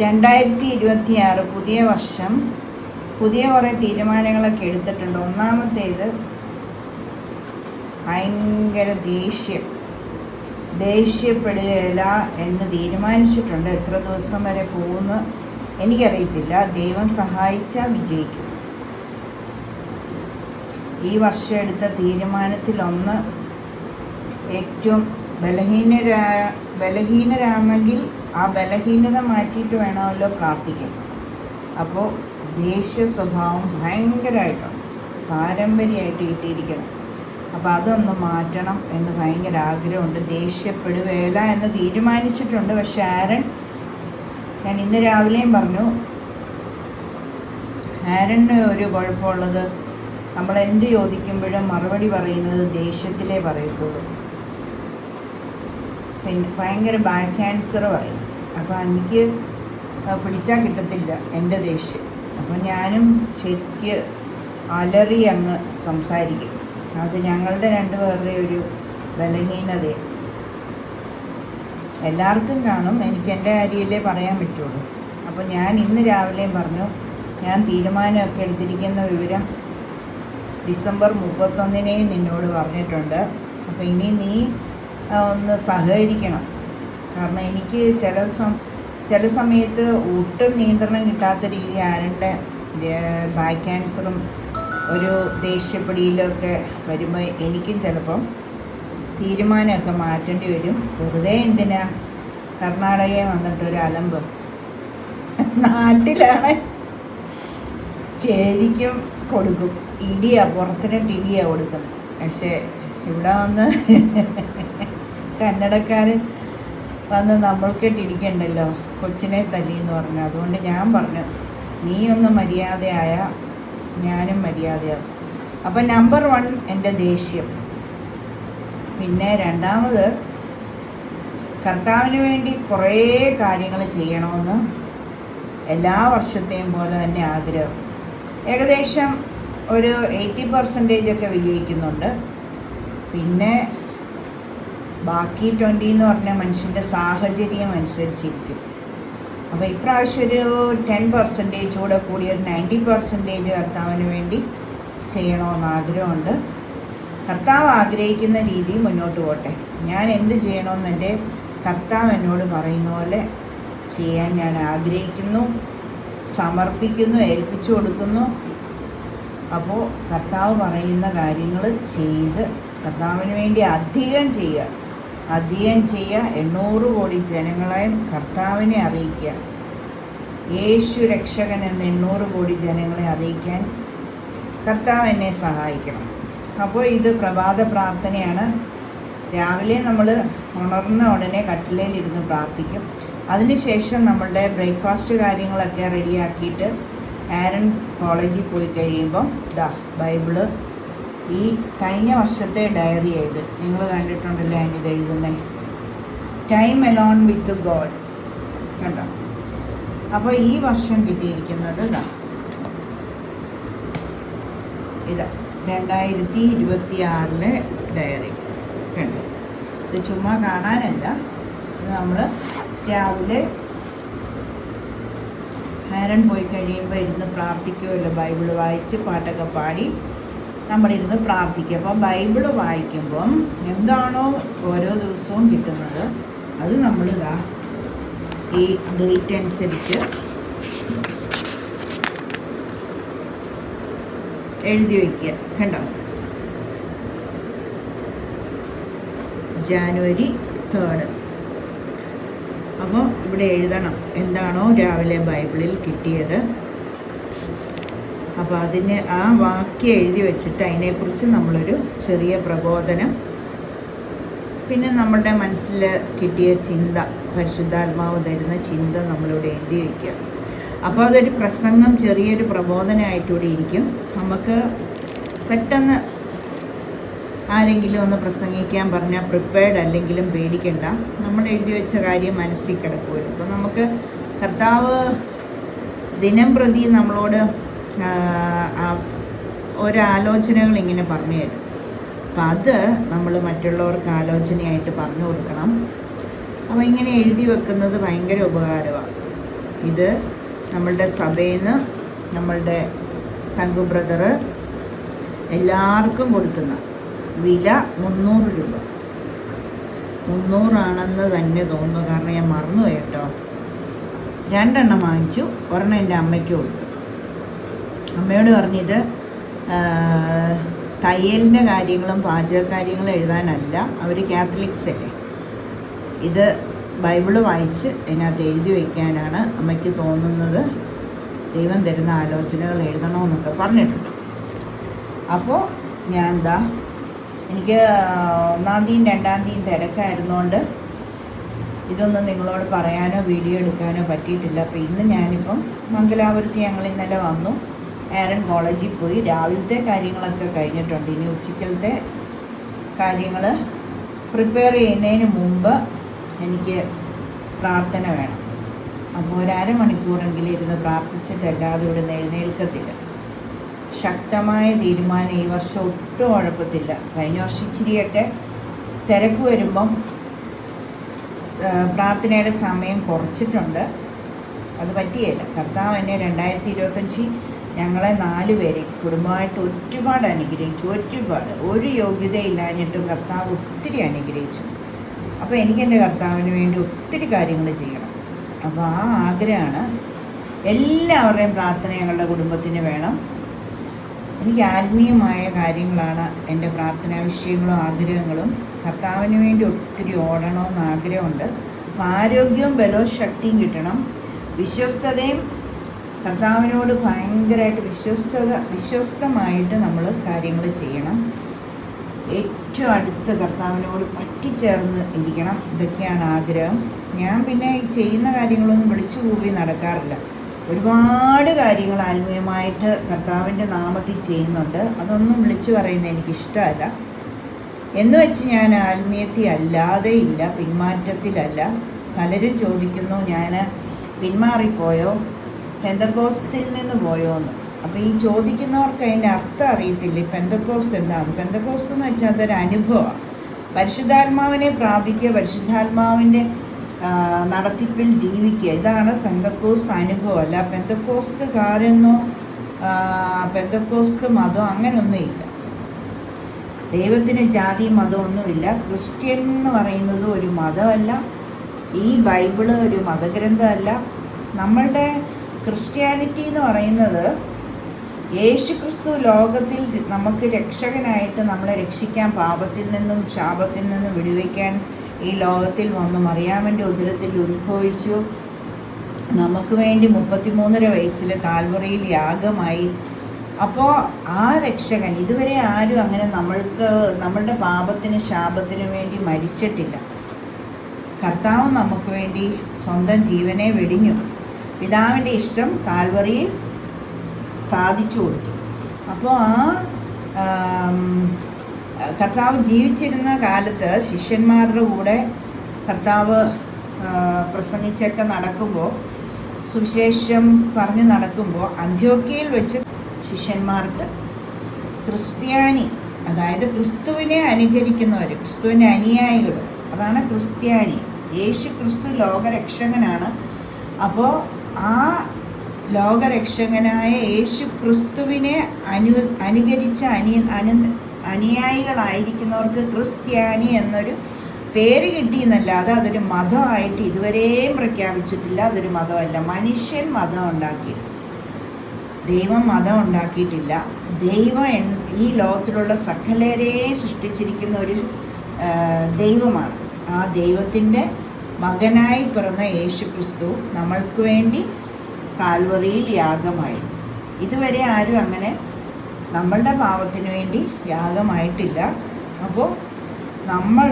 രണ്ടായിരത്തി ഇരുപത്തി ആറ് പുതിയ വർഷം. പുതിയ കുറേ തീരുമാനങ്ങളൊക്കെ എടുത്തിട്ടുണ്ട്. ഒന്നാമത്തേത് ഭയങ്കര ദേഷ്യം. ദേഷ്യപ്പെടുകയില്ല എന്ന് തീരുമാനിച്ചിട്ടുണ്ട്. എത്ര ദിവസം വരെ പോകുന്ന എനിക്കറിയത്തില്ല. ദൈവം സഹായിച്ചാൽ വിജയിക്കും. ഈ വർഷം എടുത്ത തീരുമാനത്തിലൊന്ന് ഏറ്റവും ബലഹീനരാ ബലഹീനരാണെങ്കിൽ ആ ബലഹീനത മാറ്റിയിട്ട് വേണമല്ലോ പ്രാർത്ഥിക്കാൻ. അപ്പോൾ ദേഷ്യ സ്വഭാവം ഭയങ്കരമായിട്ടുണ്ട് പാരമ്പര്യമായിട്ട് കിട്ടിയിരിക്കണം അപ്പോൾ അതൊന്ന് മാറ്റണം എന്ന് ഭയങ്കര ആഗ്രഹമുണ്ട്. ദേഷ്യപ്പെടുകയില്ല എന്ന് തീരുമാനിച്ചിട്ടുണ്ട്. പക്ഷെ ആരൻ ഞാൻ ഇന്ന് രാവിലെയും പറഞ്ഞു ആരന് ഒരു കുഴപ്പമുള്ളത് നമ്മൾ എന്ത് ചോദിക്കുമ്പോഴും മറുപടി പറയുന്നത് ദേഷ്യത്തിലേ പറയത്തുള്ളൂ. പിന്നെ ഭയങ്കര ബാക്ക് ക്യാൻസർ പറയും. അപ്പോൾ എനിക്ക് പിടിച്ചാൽ കിട്ടത്തില്ല എന്റെ ദേഷ്യം. അപ്പോൾ ഞാനും ശരിക്ക് അലറി അങ്ങ് സംസാരിക്കും. അത് ഞങ്ങളുടെ രണ്ടുപേരുടെ ഒരു ബലഹീനതയാണ് എല്ലാവർക്കും കാണും എനിക്ക് എന്റെ കാര്യമല്ലേ പറയാൻ പറ്റുള്ളൂ. അപ്പോൾ ഞാൻ ഇന്ന് രാവിലെയും പറഞ്ഞു ഞാൻ തീരുമാനമൊക്കെ എടുത്തിരിക്കുന്ന വിവരം ഡിസംബർ മുപ്പത്തൊന്നിനെയും നിന്നോട് പറഞ്ഞിട്ടുണ്ട്. അപ്പോൾ ഇനി നീ ഒന്ന് സഹകരിക്കണം. കാരണം എനിക്ക് ചില സം ചില സമയത്ത് ഒട്ടും നിയന്ത്രണം കിട്ടാത്ത രീതി ആരുടെ ബാക്ക് ക്യാൻസറും ഒരു ദേഷ്യപ്പെടിയിലൊക്കെ വരുമ്പോൾ എനിക്കും ചിലപ്പം തീരുമാനമൊക്കെ മാറ്റേണ്ടി വരും. വെറുതെ എന്തിനാ കർണാടകയിൽ വന്നിട്ടൊരു അലമ്പ്? നാട്ടിലാണ്. ശരിക്കും കൊടുക്കും. ഇടിയാ പുറത്തിനിട്ട് ഇടിയാ കൊടുക്കുന്നത്. പക്ഷേ ഇവിടെ വന്ന് കന്നഡക്കാരൻ വന്ന് നമ്മൾക്കിട്ട് ഇടിക്കണ്ടല്ലോ കൊച്ചിനെ തല്ലി എന്ന് പറഞ്ഞു. അതുകൊണ്ട് ഞാൻ പറഞ്ഞു നീ ഒന്ന് മര്യാദയായ ഞാനും മര്യാദയാകും അപ്പം നമ്പർ വൺ എന്റെ ദേഷ്യം. പിന്നെ രണ്ടാമത് കർത്താവിന് വേണ്ടി കുറേ കാര്യങ്ങൾ ചെയ്യണമെന്ന് എല്ലാ വർഷത്തെയും പോലെ തന്നെ ആഗ്രഹം. ഏകദേശം ഒരു എയ്റ്റി പെർസെന്റേജ് ഒക്കെ വിജയിക്കുന്നുണ്ട്. പിന്നെ ബാക്കി ട്വന്റി എന്ന് പറഞ്ഞാൽ മനുഷ്യന്റെ സാഹചര്യം അനുസരിച്ചിരിക്കും. അപ്പോൾ ഇപ്രാവശ്യം ഒരു ടെൻ പെർസെന്റേജ് കൂടെ കൂടി ഒരു നയന്റി പെർസെന്റേജ് കർത്താവിന് വേണ്ടി ചെയ്യണമെന്ന് ആഗ്രഹമുണ്ട്. കർത്താവ് ആഗ്രഹിക്കുന്ന രീതി മുന്നോട്ട് പോട്ടെ. ഞാൻ എന്ത് ചെയ്യണമെന്ന് എന്റെ കർത്താവ് എന്നോട് പറയുന്ന പോലെ ചെയ്യാൻ ഞാൻ ആഗ്രഹിക്കുന്നു സമർപ്പിക്കുന്നു ഏൽപ്പിച്ചു കൊടുക്കുന്നു. അപ്പോൾ കർത്താവ് പറയുന്ന കാര്യങ്ങൾ ചെയ്ത് കർത്താവിന് വേണ്ടി അധികം ചെയ്യുക. അധികം ചെയ്യുക എണ്ണൂറ് കോടി ജനങ്ങളെയും കർത്താവിനെ അറിയിക്കുക യേശു രക്ഷകൻ എന്ന എണ്ണൂറ് കോടി ജനങ്ങളെ അറിയിക്കാൻ കർത്താവ് എന്നെ സഹായിക്കണം. അപ്പോൾ ഇത് പ്രഭാത പ്രാർത്ഥനയാണ്. രാവിലെ നമ്മൾ ഉണർന്ന ഉടനെ കട്ടിലയിലിരുന്ന് പ്രാർത്ഥിക്കും. അതിനുശേഷം നമ്മളുടെ ബ്രേക്ക്ഫാസ്റ്റ് കാര്യങ്ങളൊക്കെ റെഡിയാക്കിയിട്ട് ആരൻ കോളേജിൽ പോയി കഴിയുമ്പം ദാ ബൈബിൾ ഈ കഴിഞ്ഞ വർഷത്തെ ഡയറി ആയത് നിങ്ങൾ കണ്ടിട്ടുണ്ടല്ലോ ഞാനിത് എഴുതുന്നത് ടൈം എലോൺ വിത്ത് ഗോഡ് കണ്ടോ? അപ്പോൾ ഈ വർഷം കിട്ടിയിരിക്കുന്നത് ഇതാ. ഇതാ രണ്ടായിരത്തി ഇരുപത്തി ആറിലെ ഡയറി കണ്ടോ? ഇത് ചുമ്മാ കാണാനല്ല. ഇത് നമ്മൾ രാവിലെ നേരം പോയി കഴിയുമ്പോൾ ഇരുന്ന് പ്രാർത്ഥിക്കുമല്ലോ ബൈബിൾ വായിച്ച് പാട്ടൊക്കെ പാടി. നമ്മളിരുന്ന് പ്രാർത്ഥിക്കും അപ്പോൾ ബൈബിൾ വായിക്കുമ്പം എന്താണോ ഓരോ ദിവസവും കിട്ടുന്നത് അത് നമ്മൾ ഇതാ ഈ ഡേറ്റ് അനുസരിച്ച് എഴുതി വയ്ക്കുക. കണ്ടോ? ജാനുവരി തേർഡ് അപ്പോൾ ഇവിടെ എഴുതണം. എന്താണോ രാവിലെ ബൈബിളിൽ കിട്ടിയത്. അപ്പോൾ അതിനെ ആ വാക്യം എഴുതി വെച്ചിട്ട് അതിനെക്കുറിച്ച് നമ്മളൊരു ചെറിയ പ്രബോധനം. പിന്നെ നമ്മുടെ മനസ്സിൽ കിട്ടിയ ചിന്ത പരിശുദ്ധാത്മാവ് തരുന്ന ചിന്ത നമ്മളിവിടെ എഴുതി വയ്ക്കുക അപ്പോൾ അതൊരു പ്രസംഗം ചെറിയൊരു പ്രബോധനമായിട്ടൂടെ ഇരിക്കും. നമുക്ക് പെട്ടെന്ന് ആരെങ്കിലും ഒന്ന് പ്രസംഗിക്കാൻ പറഞ്ഞാൽ പ്രിപ്പയർഡ് അല്ലെങ്കിലും പേടിക്കണ്ട. നമ്മൾ എഴുതി വെച്ച കാര്യം മനസ്സിൽ കിടക്കുമല്ലോ. അപ്പോൾ നമുക്ക് കർത്താവ് ദിനം പ്രതി നമ്മളോട് ഒരാലോചനകൾ ഇങ്ങനെ പറഞ്ഞു തരും. അപ്പം അത് നമ്മൾ മറ്റുള്ളവർക്ക് ആലോചനയായിട്ട് പറഞ്ഞു കൊടുക്കണം. അപ്പോൾ ഇങ്ങനെ എഴുതി വെക്കുന്നത് ഭയങ്കര ഉപകാരമാണ് ഇത് നമ്മളുടെ സഭയിൽ നിന്ന് നമ്മളുടെ തങ്കു ബ്രദറ് എല്ലാവർക്കും കൊടുക്കുന്ന വില മുന്നൂറ് രൂപ. മുന്നൂറാണെന്ന് തന്നെ തോന്നുന്നു. കാരണം ഞാൻ മറന്നുപോയി കേട്ടോ. രണ്ടെണ്ണം വാങ്ങിച്ചു. ഒരെണ്ണം എന്റെ അമ്മയ്ക്ക് കൊടുത്തു. അമ്മയോട് പറഞ്ഞത് തയ്യലിന്റെ കാര്യങ്ങളും പാചക കാര്യങ്ങളും എഴുതാനല്ല അവർ കാത്തലിക്സ് അല്ലേ? ഇത് ബൈബിൾ വായിച്ച് അതിനകത്ത് എഴുതി വയ്ക്കാനാണ് അമ്മയ്ക്ക് തോന്നുന്നത്. ദൈവം തരുന്ന ആലോചനകൾ എഴുതണമെന്നൊക്കെ പറഞ്ഞിട്ടുണ്ട്. അപ്പോൾ ഞാൻ എന്താ എനിക്ക് ഒന്നാം തീയതി രണ്ടാം തീയതി തിരക്കായിരുന്നുകൊണ്ട് ഇതൊന്നും നിങ്ങളോട് പറയാനോ വീഡിയോ എടുക്കാനോ പറ്റിയിട്ടില്ല. അപ്പോൾ ഇന്ന് ഞാനിപ്പം മംഗലാപുരത്ത് ഞങ്ങൾ ഇന്നലെ വന്നു. ആരൻ കോളേജിൽ പോയി. രാവിലത്തെ കാര്യങ്ങളൊക്കെ കഴിഞ്ഞിട്ടുണ്ട്. ഇനി ഉച്ചക്കലത്തെ കാര്യങ്ങൾ പ്രിപ്പയർ ചെയ്യുന്നതിന് മുമ്പ് എനിക്ക് പ്രാർത്ഥന വേണം. അപ്പോൾ ഒരു അരമണിക്കൂറെങ്കിലും ഇരുന്ന് പ്രാർത്ഥിച്ചിട്ടല്ലാതെ ഇവിടെ നെഴുന്നേൽക്കത്തില്ല ശക്തമായ തീരുമാനം ഈ വർഷം ഒട്ടും ഉഴപ്പത്തില്ല. കഴിഞ്ഞ വർഷം ഇച്ചിരിയൊക്കെ തിരക്ക് വരുമ്പം പ്രാർത്ഥനയുടെ സമയം കുറച്ചിട്ടുണ്ട്. അത് പറ്റിയല്ല കർത്താവ് എന്നെ രണ്ടായിരത്തി ഇരുപത്തഞ്ചിൽ ഞങ്ങളെ നാല് പേരെ കുടുംബമായിട്ട് ഒരുപാട് അനുഗ്രഹിച്ചു ഒരുപാട്. ഒരു യോഗ്യതയില്ലാഞ്ഞിട്ടും കർത്താവ് ഒത്തിരി അനുഗ്രഹിച്ചു. അപ്പോൾ എനിക്ക് എന്റെ കർത്താവിന് വേണ്ടി ഒത്തിരി കാര്യങ്ങൾ ചെയ്യണം. അപ്പോൾ ആ ആഗ്രഹമാണ് എല്ലാവരുടെയും പ്രാർത്ഥന ഞങ്ങളുടെ കുടുംബത്തിന് വേണം. എനിക്ക് ആത്മീയമായ കാര്യങ്ങളാണ് എന്റെ പ്രാർത്ഥനാ വിഷയങ്ങളും ആഗ്രഹങ്ങളും. കർത്താവിന് വേണ്ടി ഒത്തിരി ഓടണമെന്ന് ആഗ്രഹമുണ്ട്. ആരോഗ്യവും ബലവും ശക്തിയും കിട്ടണം. വിശ്വസ്തതയും കർത്താവിനോട് ഭയങ്കരമായിട്ട് വിശ്വസ്തത വിശ്വസ്തമായിട്ട് നമ്മൾ കാര്യങ്ങൾ ചെയ്യണം. ഏറ്റവും അടുത്ത് കർത്താവിനോട് പറ്റിച്ചേർന്ന് ഇരിക്കണം. ഇതൊക്കെയാണ് ആഗ്രഹം. ഞാൻ പിന്നെ ഈ ചെയ്യുന്ന കാര്യങ്ങളൊന്നും വിളിച്ചു കൂവി നടക്കാറില്ല. ഒരുപാട് കാര്യങ്ങൾ ആത്മീയമായിട്ട് കർത്താവിന്റെ നാമത്തിൽ ചെയ്യുന്നുണ്ട്. അതൊന്നും വിളിച്ചു പറയുന്നത് എനിക്കിഷ്ടമല്ല. എന്ന് വെച്ച് ഞാൻ ആത്മീയത്തിൽ അല്ലാതെ ഇല്ല പിന്മാറ്റത്തിലല്ല. പലരും ചോദിക്കുന്നു ഞാൻ പിന്മാറിപ്പോയോ? പെന്തക്കോസ്റ്റിൽ നിന്ന് പോയോ എന്ന് അപ്പോൾ ഈ ചോദിക്കുന്നവർക്ക് അതിന്റെ അർത്ഥം അറിയത്തില്ല. പെന്തക്കോസ്റ്റ് എന്താണ്? പെന്തക്കോസ്റ്റ് എന്ന് വെച്ചാൽ അതൊരു അനുഭവമാണ്. പരിശുദ്ധാത്മാവിനെ പ്രാപിക്കുക പരിശുദ്ധാത്മാവിന്റെ നടത്തിപ്പിൽ ജീവിക്കുക. ഇതാണ് പെന്തക്കോസ്റ്റ് അനുഭവം. അല്ല പെന്തക്കോസ്റ്റ് കാരെന്നോ പെന്തക്കോസ്റ്റ് മതം അങ്ങനെയൊന്നുമില്ല ദൈവത്തിന് ജാതി മതമൊന്നുമില്ല ക്രിസ്ത്യൻ എന്ന് പറയുന്നത് ഒരു മതമല്ല. ഈ ബൈബിൾ ഒരു മതഗ്രന്ഥമല്ല. നമ്മളുടെ ക്രിസ്ത്യാനിറ്റി എന്ന് പറയുന്നത് യേശു ക്രിസ്തു ലോകത്തിൽ നമുക്ക് രക്ഷകനായിട്ട് നമ്മളെ രക്ഷിക്കാൻ പാപത്തിൽ നിന്നും ശാപത്തിൽ നിന്നും വിടുവിക്കാൻ ഈ ലോകത്തിൽ വന്നു. മറിയാമന്റെ ഉദരത്തിൽ ഉത്ഭവിച്ചു. നമുക്ക് വേണ്ടി മുപ്പത്തിമൂന്നര വയസ്സിൽ കാൽവറിയിൽ യാഗമായി. അപ്പോൾ ആ രക്ഷകൻ ഇതുവരെ ആരും അങ്ങനെ നമ്മൾക്ക് നമ്മളുടെ പാപത്തിന് ശാപത്തിന് വേണ്ടി മരിച്ചിട്ടില്ല. കർത്താവ് നമുക്ക് വേണ്ടി സ്വന്തം ജീവനെ വെടിഞ്ഞു. പിതാവിന്റെ ഇഷ്ടം കാൽവറിയിൽ സാധിച്ചു കൊടുത്തു. അപ്പോൾ ആ കർത്താവ് ജീവിച്ചിരുന്ന കാലത്ത് ശിഷ്യന്മാരുടെ കൂടെ കർത്താവ് പ്രസംഗിച്ചൊക്കെ നടക്കുമ്പോൾ സുവിശേഷം പറഞ്ഞു നടക്കുമ്പോൾ അന്ത്യോക്കയിൽ വെച്ച് ശിഷ്യന്മാർക്ക് ക്രിസ്ത്യാനി അതായത് ക്രിസ്തുവിനെ അനുകരിക്കുന്നവർ ക്രിസ്തുവിന്റെ അനുയായികൾ അതാണ് ക്രിസ്ത്യാനി. യേശു ക്രിസ്തു ലോകരക്ഷകനാണ്. അപ്പോൾ ആ ലോകരക്ഷകനായ യേശു ക്രിസ്തുവിനെ അനു അനുകരിച്ച അനി അനു അനുയായികളായിരിക്കുന്നവർക്ക് ക്രിസ്ത്യാനി എന്നൊരു പേര് കിട്ടിയെന്നല്ലാതെ അതൊരു മതമായിട്ട് ഇതുവരെയും പ്രഖ്യാപിച്ചിട്ടില്ല. അതൊരു മതമല്ല. മനുഷ്യൻ മതം ഉണ്ടാക്കി. ദൈവം മതം ഉണ്ടാക്കിയിട്ടില്ല. ദൈവം ഈ ലോകത്തിലുള്ള സകലരെയും സൃഷ്ടിച്ചിരിക്കുന്ന ഒരു ദൈവമാണ്. ആ ദൈവത്തിന്റെ മകനായി പിറന്ന യേശു ക്രിസ്തു നമ്മൾക്ക് വേണ്ടി കാൽവറിയിൽ യാഗമായി ഇതുവരെ ആരും അങ്ങനെ നമ്മളുടെ പാപത്തിന് വേണ്ടി യാഗമായിട്ടില്ല. അപ്പോൾ നമ്മൾ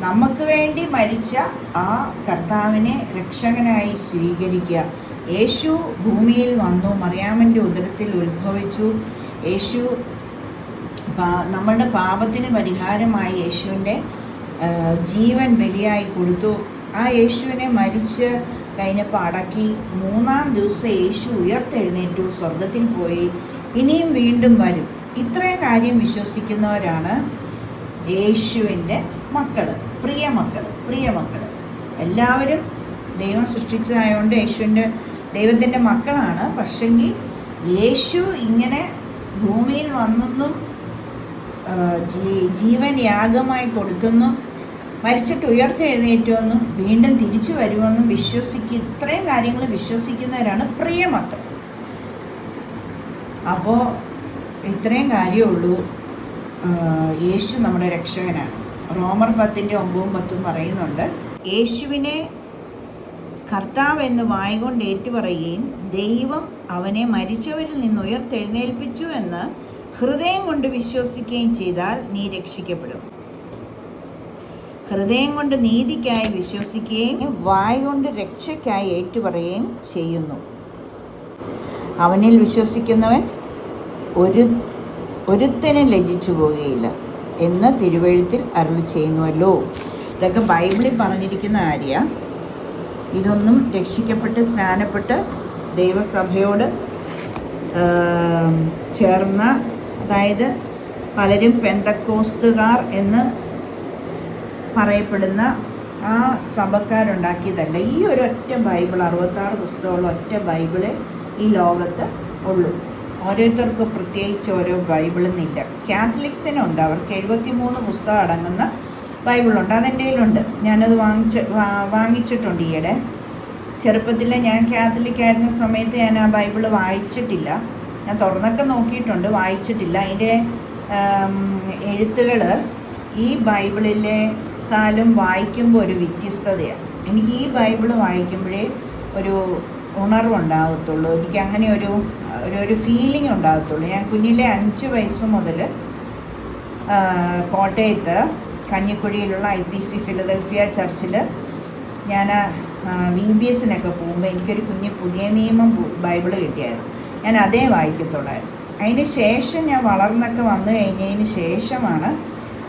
നമുക്ക് വേണ്ടി മരിച്ച ആ കർത്താവിനെ രക്ഷകനായി സ്വീകരിക്കുക. യേശു ഭൂമിയിൽ വന്നു മറിയാമന്റെ ഉദരത്തിൽ ഉത്ഭവിച്ചു. യേശു നമ്മളുടെ പാപത്തിന് പരിഹാരമായി യേശുവിന്റെ ജീവൻ ബലിയായി കൊടുത്തു. ആ യേശുവിനെ മരിച്ച് കഴിഞ്ഞപ്പോൾ അടക്കി മൂന്നാം ദിവസം യേശു ഉയർത്തെഴുന്നേറ്റു സ്വർഗത്തിൽ പോയി. ഇനിയും വീണ്ടും വരും. ഇത്രയും കാര്യം വിശ്വസിക്കുന്നവരാണ് യേശുവിന്റെ മക്കൾ പ്രിയ മക്കൾ പ്രിയ മക്കൾ എല്ലാവരും ദൈവം സൃഷ്ടിച്ചതായതുകൊണ്ട് യേശുവിന്റെ ദൈവത്തിന്റെ മക്കളാണ്. പക്ഷെങ്കിൽ യേശു ഇങ്ങനെ ഭൂമിയിൽ വന്നെന്നും ജീവൻ യാഗമായി കൊടുത്തെന്നും മരിച്ചിട്ട് ഉയർത്തെഴുന്നേറ്റുമെന്നും വീണ്ടും തിരിച്ചു വരുമെന്നും വിശ്വസിക്കുക ഇത്രയും കാര്യങ്ങൾ വിശ്വസിക്കുന്നവരാണ് പ്രിയമക്കൾ. അപ്പോൾ ഇത്രയും കാര്യമുള്ളൂ. യേശു നമ്മുടെ രക്ഷകനാണ്. റോമർ പത്തിന്റെ ഒമ്പതും പത്തും പറയുന്നുണ്ട് യേശുവിനെ കർത്താവ് എന്ന് വായികൊണ്ട് ഏറ്റുപറയുകയും ദൈവം അവനെ മരിച്ചവരിൽ നിന്ന് ഉയർത്തെഴുന്നേൽപ്പിച്ചു എന്ന് ഹൃദയം കൊണ്ട് വിശ്വസിക്കുകയും ചെയ്താൽ നീ രക്ഷിക്കപ്പെടും. ഹൃദയം കൊണ്ട് നീതിക്കായി വിശ്വസിക്കുകയും വായ കൊണ്ട് രക്ഷയ്ക്കായി ഏറ്റുപറയുകയും ചെയ്യുന്നു. അവനിൽ വിശ്വസിക്കുന്നവൻ ഒരു ഒരുത്തനും ലജിച്ചു പോവുകയില്ല എന്ന് തിരുവഴുത്തിൽ അരുൾ ചെയ്യുന്നുവല്ലോ. ഇതൊക്കെ ബൈബിളിൽ പറഞ്ഞിരിക്കുന്ന കാര്യമാണ് ഇതൊന്നും രക്ഷിക്കപ്പെട്ട് സ്നാനപ്പെട്ട് ദൈവസഭയോട് ചേർന്ന അതായത് പലരും പെന്തക്കോസ്തുകാർ എന്ന് പറയപ്പെടുന്ന ആ സഭക്കാരുണ്ടാക്കിയതല്ല. ഈ ഒരു ഒറ്റ ബൈബിൾ അറുപത്താറ് പുസ്തകമുള്ള ഒറ്റ ബൈബിൾ ഈ ലോകത്ത് ഉള്ളൂ. ഓരോരുത്തർക്കും പ്രത്യേകിച്ച് ഓരോ ബൈബിളെന്നില്ല കാത്തലിക്സിനുണ്ട്. അവർക്ക് എഴുപത്തി മൂന്ന് പുസ്തകം അടങ്ങുന്ന ബൈബിളുണ്ട്. അതെന്റെ കയ്യിലുണ്ട് ഞാനത് വാങ്ങിച്ച് വാങ്ങിച്ചിട്ടുണ്ട് ഈയിടെ. ചെറുപ്പത്തിൽ ഞാൻ കാത്തലിക് ആയിരുന്ന സമയത്ത് ഞാൻ ആ ബൈബിൾ വായിച്ചിട്ടില്ല. ഞാൻ തുറന്നൊക്കെ നോക്കിയിട്ടുണ്ട്. വായിച്ചിട്ടില്ല. അതിന്റെ എഴുത്തുകൾ ഈ ബൈബിളിലെ കാലം വായിക്കുമ്പോൾ ഒരു വ്യത്യസ്തതയാണ് എനിക്ക് ഈ ബൈബിൾ വായിക്കുമ്പോഴേ ഒരു ഉണർവുണ്ടാകത്തുള്ളൂ. എനിക്ക് അങ്ങനെ ഒരു ഒരു ഒരു ഫീലിംഗ് ഉണ്ടാകത്തുള്ളൂ. ഞാൻ കുഞ്ഞിലെ അഞ്ച് വയസ്സ് മുതൽ കോട്ടയത്ത് കഞ്ഞിക്കുഴിയിലുള്ള ഐ പി സി ഫിലദൽഫിയ ചർച്ചിൽ ഞാൻ വി ബി എസിനൊക്കെ പോകുമ്പോൾ എനിക്കൊരു കുഞ്ഞ് പുതിയ നിയമം ബൈബിൾ കിട്ടിയായിരുന്നു. ഞാൻ അതേ വായിക്കത്തുള്ളായിരുന്നു. അതിന് ശേഷം ഞാൻ വളർന്നൊക്കെ വന്നു കഴിഞ്ഞതിന് ശേഷമാണ്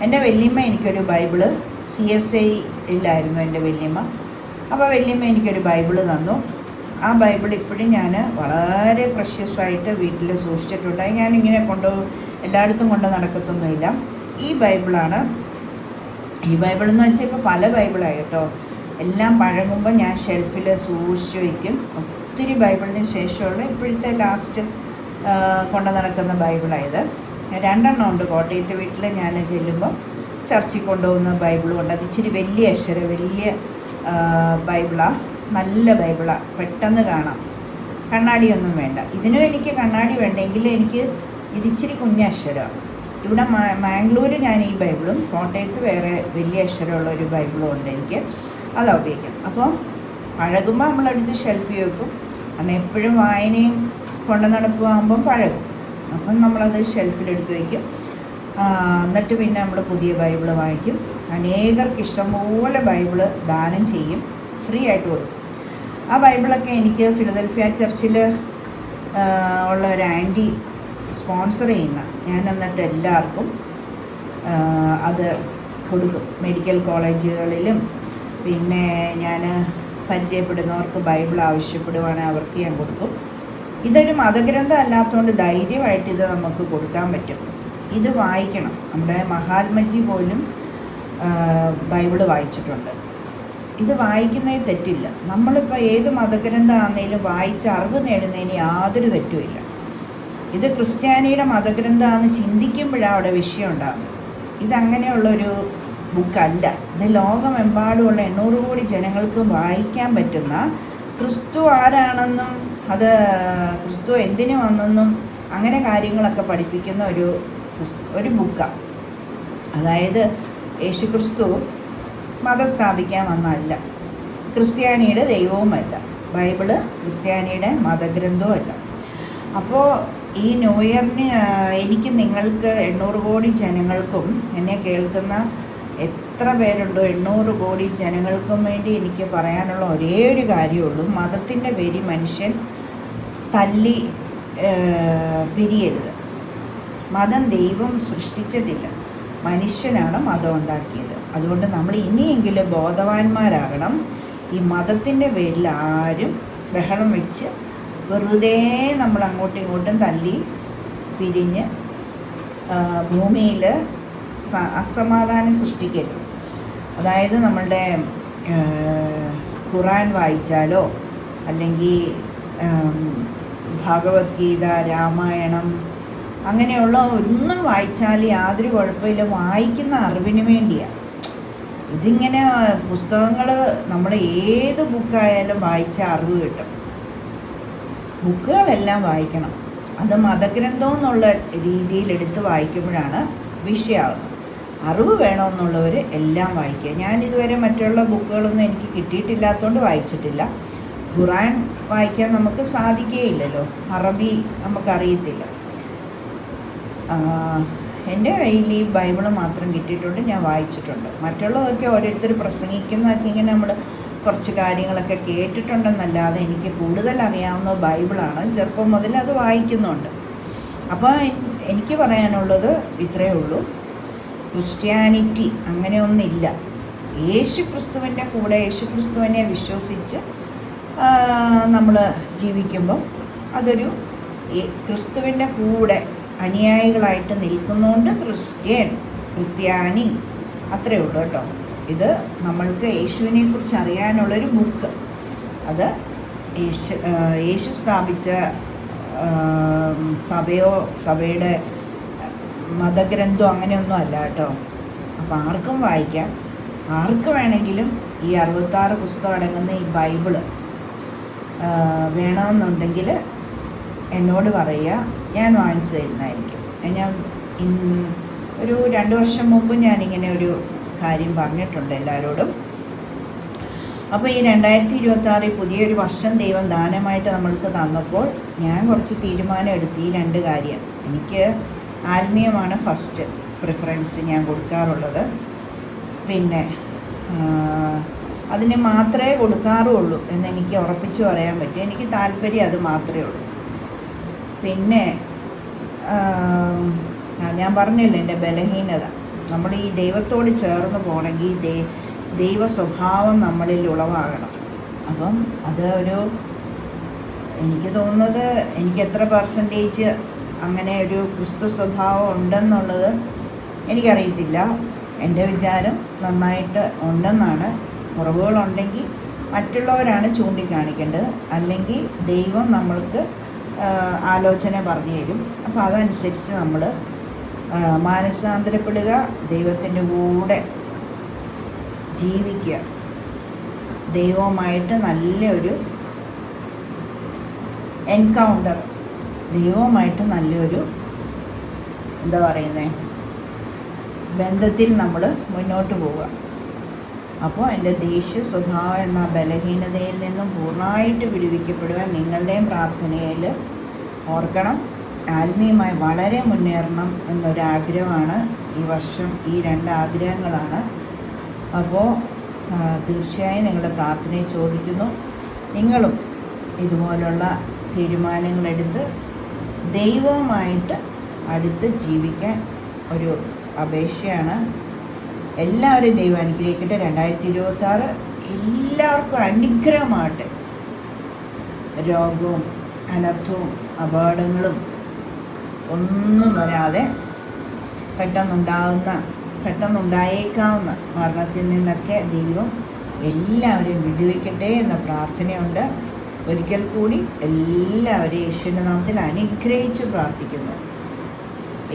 എന്റെ വല്യമ്മ എനിക്കൊരു ബൈബിൾ സി എസ് ഐയിലായിരുന്നു എന്റെ വല്യമ്മ. അപ്പോൾ വല്യമ്മ എനിക്കൊരു ബൈബിൾ തന്നു. ആ ബൈബിൾ ഇപ്പോഴും ഞാൻ വളരെ പ്രഷ്യസായിട്ട് വീട്ടിൽ സൂക്ഷിച്ചിട്ടുണ്ട് ഞാനിങ്ങനെ കൊണ്ട് എല്ലായിടത്തും കൊണ്ട് നടക്കത്തൊന്നുമില്ല. ഈ ബൈബിളാണ്. ഈ ബൈബിൾ എന്ന് വെച്ചാൽ ഇപ്പോൾ പല ബൈബിളായി കേട്ടോ. എല്ലാം പഴകുമ്പോൾ ഞാൻ ഷെൽഫിൽ സൂക്ഷിച്ച് വയ്ക്കും. ഒത്തിരി ബൈബിളിന് ശേഷമുള്ള ഇപ്പോഴത്തെ ലാസ്റ്റ് കൊണ്ട് നടക്കുന്ന ബൈബിളായത്. രണ്ടെണ്ണം ഉണ്ട് കോട്ടയത്തെ വീട്ടിൽ ഞാൻ ചെല്ലുമ്പോൾ. ചർച്ചിൽ കൊണ്ടുപോകുന്ന ബൈബിളും ഉണ്ട് അത് ഇച്ചിരി വലിയ അക്ഷരം വലിയ ബൈബിളാണ് നല്ല ബൈബിളാണ് പെട്ടെന്ന് കാണാം. കണ്ണാടിയൊന്നും വേണ്ട. ഇതിനും എനിക്ക് കണ്ണാടി വേണ്ടെങ്കിൽ എനിക്ക് ഇതിച്ചിരി കുഞ്ഞക്ഷരമാണ് ഇവിടെ മാംഗ്ലൂർ ഞാൻ ഈ ബൈബിളും കോട്ടയത്ത് വേറെ വലിയ അക്ഷരമുള്ള ഒരു ബൈബിളും ഉണ്ട് എനിക്ക്. അതാ ഉപയോഗിക്കാം. അപ്പോൾ പഴകുമ്പോൾ നമ്മളെടുത്ത് ഷെൽഫിൽ വെക്കും. കാരണം എപ്പോഴും വായനയും കൊണ്ട നടക്കുമ്പോൾ പഴകും. അപ്പം നമ്മളത് ഷെൽഫിലെടുത്ത് വയ്ക്കും. എന്നിട്ട് പിന്നെ നമ്മൾ പുതിയ ബൈബിൾ വായിക്കും. അനേകർക്ക് ഇഷ്ടംപോലെ ബൈബിൾ ദാനം ചെയ്യും. ഫ്രീ ആയിട്ട് കൊടുക്കും. ആ ബൈബിളൊക്കെ എനിക്ക് ഫിലദൽഫിയ ചർച്ചിൽ ഉള്ള ഒരു ആന്റി സ്പോൺസർ ചെയ്യുന്ന. ഞാൻ എന്നിട്ട് എല്ലാവർക്കും അത് കൊടുക്കും. മെഡിക്കൽ കോളേജുകളിലും പിന്നെ ഞാൻ പരിചയപ്പെടുന്നവർക്ക് ബൈബിൾ ആവശ്യപ്പെടുവാണെങ്കിൽ അവർക്ക് ഞാൻ കൊടുക്കും. ഇതൊരു മതഗ്രന്ഥം അല്ലാത്തതുകൊണ്ട് ധൈര്യമായിട്ട് ഇത് നമുക്ക് കൊടുക്കാൻ പറ്റും. ഇത് വായിക്കണം. നമ്മുടെ മഹാത്മജി പോലും ബൈബിൾ വായിച്ചിട്ടുണ്ട്. ഇത് വായിക്കുന്നതിൽ തെറ്റില്ല. നമ്മളിപ്പോൾ ഏത് മതഗ്രന്ഥമാണെങ്കിലും വായിച്ച് അറിവ് നേടുന്നതിന് യാതൊരു തെറ്റുമില്ല ഇത് ക്രിസ്ത്യാനിയുടെ മതഗ്രന്ഥമാണെന്ന് ചിന്തിക്കുമ്പോഴാണ് അവിടെ വിഷയം ഉണ്ടാകുന്നത് ഇതങ്ങനെയുള്ളൊരു ബുക്കല്ല. ഇത് ലോകമെമ്പാടുമുള്ള എണ്ണൂറ് കോടി ജനങ്ങൾക്ക് വായിക്കാൻ പറ്റുന്ന ക്രിസ്തു ആരാണെന്നും അത് ക്രിസ്തു എന്തിനു വന്നെന്നും അങ്ങനെ കാര്യങ്ങളൊക്കെ പഠിപ്പിക്കുന്ന ഒരു ഒരു മുക്ക. അതായത് യേശു ക്രിസ്തു മതം സ്ഥാപിക്കാൻ വന്നതല്ല. ക്രിസ്ത്യാനിയുടെ ദൈവവുമല്ല. ബൈബിൾ ക്രിസ്ത്യാനിയുടെ മതഗ്രന്ഥവുമല്ല. അപ്പോൾ ഈ ന്യൂ ഇയറിന് എനിക്ക് നിങ്ങൾക്ക് എണ്ണൂറ് കോടി ജനങ്ങൾക്കും എന്നെ കേൾക്കുന്ന എത്ര പേരുണ്ടോ എണ്ണൂറ് കോടി ജനങ്ങൾക്കും വേണ്ടി എനിക്ക് പറയാനുള്ള ഒരേ ഒരു കാര്യമുള്ളൂ. മതത്തിന്റെ പേരിൽ മനുഷ്യൻ തല്ലി പിരിയരുത്. മതം ദൈവം സൃഷ്ടിച്ചിട്ടില്ല മനുഷ്യനാണ് മതം ഉണ്ടാക്കിയത്. അതുകൊണ്ട് നമ്മൾ ഇനിയെങ്കിലും ബോധവാന്മാരാകണം. ഈ മതത്തിന്റെ പേരിൽ ആരും ബഹളം വെച്ച് വെറുതെ നമ്മൾ അങ്ങോട്ടും ഇങ്ങോട്ടും തല്ലി പിരിഞ്ഞ് ഭൂമിയിൽ അസമാധാനം സൃഷ്ടിക്കരുത്. അതായത് നമ്മളുടെ ഖുറാൻ വായിച്ചാലോ അല്ലെങ്കിൽ ഭഗവത്ഗീത രാമായണം അങ്ങനെയുള്ള ഒന്നും വായിച്ചാൽ യാതൊരു കുഴപ്പമില്ല. വായിക്കുന്ന അറിവിന് വേണ്ടിയാണ് ഇതിങ്ങനെ പുസ്തകങ്ങൾ നമ്മൾ ഏത് ബുക്കായാലും വായിച്ച അറിവ് കിട്ടും. ബുക്കുകളെല്ലാം വായിക്കണം. അത് മതഗ്രന്ഥം എന്നുള്ള രീതിയിൽ എടുത്ത് വായിക്കുമ്പോഴാണ് വിഷയമാകുന്നത് അറിവ് വേണമെന്നുള്ളവർ എല്ലാം വായിക്കുക. ഞാൻ ഇതുവരെ മറ്റുള്ള ബുക്കുകളൊന്നും എനിക്ക് കിട്ടിയിട്ടില്ലാത്തതുകൊണ്ട് വായിച്ചിട്ടില്ല. ഖുറാൻ വായിക്കാൻ നമുക്ക് സാധിക്കുകയില്ലല്ലോ. അറബി നമുക്കറിയത്തില്ല. എന്റെ കയ്യിൽ ഈ ബൈബിൾ മാത്രം കിട്ടിയിട്ടുണ്ട് ഞാൻ വായിച്ചിട്ടുണ്ട്. മറ്റുള്ളതൊക്കെ ഓരോരുത്തർ പ്രസംഗിക്കുന്നതൊക്കെ ഇങ്ങനെ നമ്മൾ കുറച്ച് കാര്യങ്ങളൊക്കെ കേട്ടിട്ടുണ്ടെന്നല്ലാതെ എനിക്ക് കൂടുതൽ അറിയാവുന്ന ബൈബിളാണ്. ചെറുപ്പം മുതൽ അത് വായിക്കുന്നുണ്ട്. അപ്പോൾ എനിക്ക് പറയാനുള്ളത് ഇത്രയേ ഉള്ളൂ. ക്രിസ്ത്യാനിറ്റി അങ്ങനെയൊന്നില്ല യേശു ക്രിസ്തുവിന്റെ കൂടെ യേശു ക്രിസ്തുവിനെ വിശ്വസിച്ച് നമ്മൾ ജീവിക്കുമ്പം അതൊരു ക്രിസ്തുവിന്റെ കൂടെ അനുയായികളായിട്ട് നിൽക്കുന്നുണ്ട് ക്രിസ്ത്യൻ ക്രിസ്ത്യാനി. അത്രേ ഉള്ളൂ കേട്ടോ. ഇത് നമ്മൾക്ക് യേശുവിനെ കുറിച്ച് അറിയാനുള്ളൊരു ബുക്ക് അത് യേശു യേശു സ്ഥാപിച്ച സഭയോ സഭയുടെ മതഗ്രന്ഥോ അങ്ങനെയൊന്നും അല്ല കേട്ടോ. അപ്പം ആർക്കും വായിക്കാം. ആർക്ക് വേണമെങ്കിലും ഈ അറുപത്താറ് പുസ്തകം അടങ്ങുന്ന ഈ ബൈബിൾ വേണമെന്നുണ്ടെങ്കിൽ എന്നോട് പറയുക. ഞാൻ വാങ്ങിച്ചു തരുന്നതായിരിക്കും ഞാൻ ഒരു രണ്ട് വർഷം മുമ്പ് ഞാനിങ്ങനെ ഒരു കാര്യം പറഞ്ഞിട്ടുണ്ട് എല്ലാവരോടും അപ്പോൾ ഈ രണ്ടായിരത്തി ഇരുപത്തി ആറിൽ പുതിയൊരു വർഷം ദൈവം ദാനമായിട്ട് നമ്മൾക്ക് തന്നപ്പോൾ ഞാൻ കുറച്ച് തീരുമാനം എടുത്തു ഈ രണ്ട് കാര്യം. എനിക്ക് ആത്മീയമാണ് ഫസ്റ്റ് പ്രിഫറൻസ് ഞാൻ കൊടുക്കാറുള്ളത്. പിന്നെ അതിന് മാത്രമേ കൊടുക്കാറുള്ളൂ എന്ന് എനിക്ക് ഉറപ്പിച്ചു പറയാൻ പറ്റും. എനിക്ക് താല്പര്യം അത് മാത്രമേ ഉള്ളൂ. പിന്നെ ഞാൻ പറഞ്ഞില്ല എന്റെ ബലഹീനത. നമ്മൾ ഈ ദൈവത്തോട് ചേർന്ന് പോകണമെങ്കിൽ ദൈവ സ്വഭാവം നമ്മളിൽ ഉളവാകണം. അപ്പം അത് ഒരു എനിക്ക് തോന്നുന്നത് എനിക്ക് എത്ര പെർസെന്റേജ് അങ്ങനെ ഒരു ക്രിസ്തു സ്വഭാവം ഉണ്ടെന്നുള്ളത് എനിക്കറിയത്തില്ല. എന്റെ വിചാരം നന്നായിട്ട് ഉണ്ടെന്നാണ്. കുറവുകളുണ്ടെങ്കിൽ മറ്റുള്ളവരാണ് ചൂണ്ടിക്കാണിക്കേണ്ടത്. അല്ലെങ്കിൽ ദൈവം നമ്മൾക്ക് ആലോചന പറഞ്ഞു തരും. അപ്പോൾ അതനുസരിച്ച് നമ്മൾ മാനസാന്തരപ്പെടുക ദൈവത്തിന്റെ കൂടെ ജീവിക്കുക. ദൈവവുമായിട്ട് നല്ലൊരു എൻകൗണ്ടർ ദൈവവുമായിട്ട് നല്ലൊരു എന്താ പറയുന്നത് ബന്ധത്തിൽ നമ്മൾ മുന്നോട്ട് പോവുക. അപ്പോൾ എന്റെ ദേഷ്യ സ്വഭാവം എന്ന ബലഹീനതയിൽ നിന്നും പൂർണമായിട്ട് വിടുവിക്കപ്പെടുവാൻ നിങ്ങളുടെയും പ്രാർത്ഥനയിൽ ഓർക്കണം. ആത്മീയമായി വളരെ മുന്നേറണം എന്നൊരാഗ്രഹമാണ് ഈ വർഷം ഈ രണ്ട് ആഗ്രഹങ്ങളാണ്. അപ്പോൾ തീർച്ചയായും നിങ്ങളുടെ പ്രാർത്ഥനയെ ചോദിക്കുന്നു. നിങ്ങളും ഇതുപോലുള്ള തീരുമാനങ്ങളെടുത്ത് ദൈവവുമായിട്ട് അടുത്ത് ജീവിക്കാൻ ഒരു അപേക്ഷയാണ് എല്ലാവരെയും ദൈവം അനുഗ്രഹിക്കട്ടെ. രണ്ടായിരത്തി ഇരുപത്തി ആറ് എല്ലാവർക്കും അനുഗ്രഹമാകട്ടെ. രോഗവും അനർത്ഥവും അപകടങ്ങളും ഒന്നും വരാതെ പെട്ടെന്നുണ്ടാകുന്ന പെട്ടെന്നുണ്ടായേക്കാവുന്ന മരണത്തിൽ നിന്നൊക്കെ ദൈവം എല്ലാവരെയും വിടുവിക്കട്ടെ എന്ന പ്രാർത്ഥനയുണ്ട്. ഒരിക്കൽ കൂടി എല്ലാവരെയും യേശുവിന്റെ നാമത്തിൽ അനുഗ്രഹിച്ച് പ്രാർത്ഥിക്കുന്നു.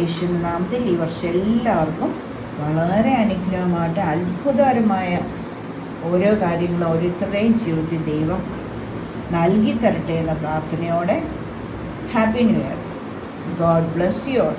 യേശുവിന്റെ നാമത്തിൽ ഈ വർഷം എല്ലാവർക്കും വളരെ അനുഗ്രഹമായിട്ട് അത്ഭുതകരമായ ഓരോ കാര്യങ്ങളും ഓരോരുത്തരുടെയും ജീവിതത്തിൽ ദൈവം നൽകി തരട്ടെ എന്ന പ്രാർത്ഥനയോടെ. Happy new year God bless you all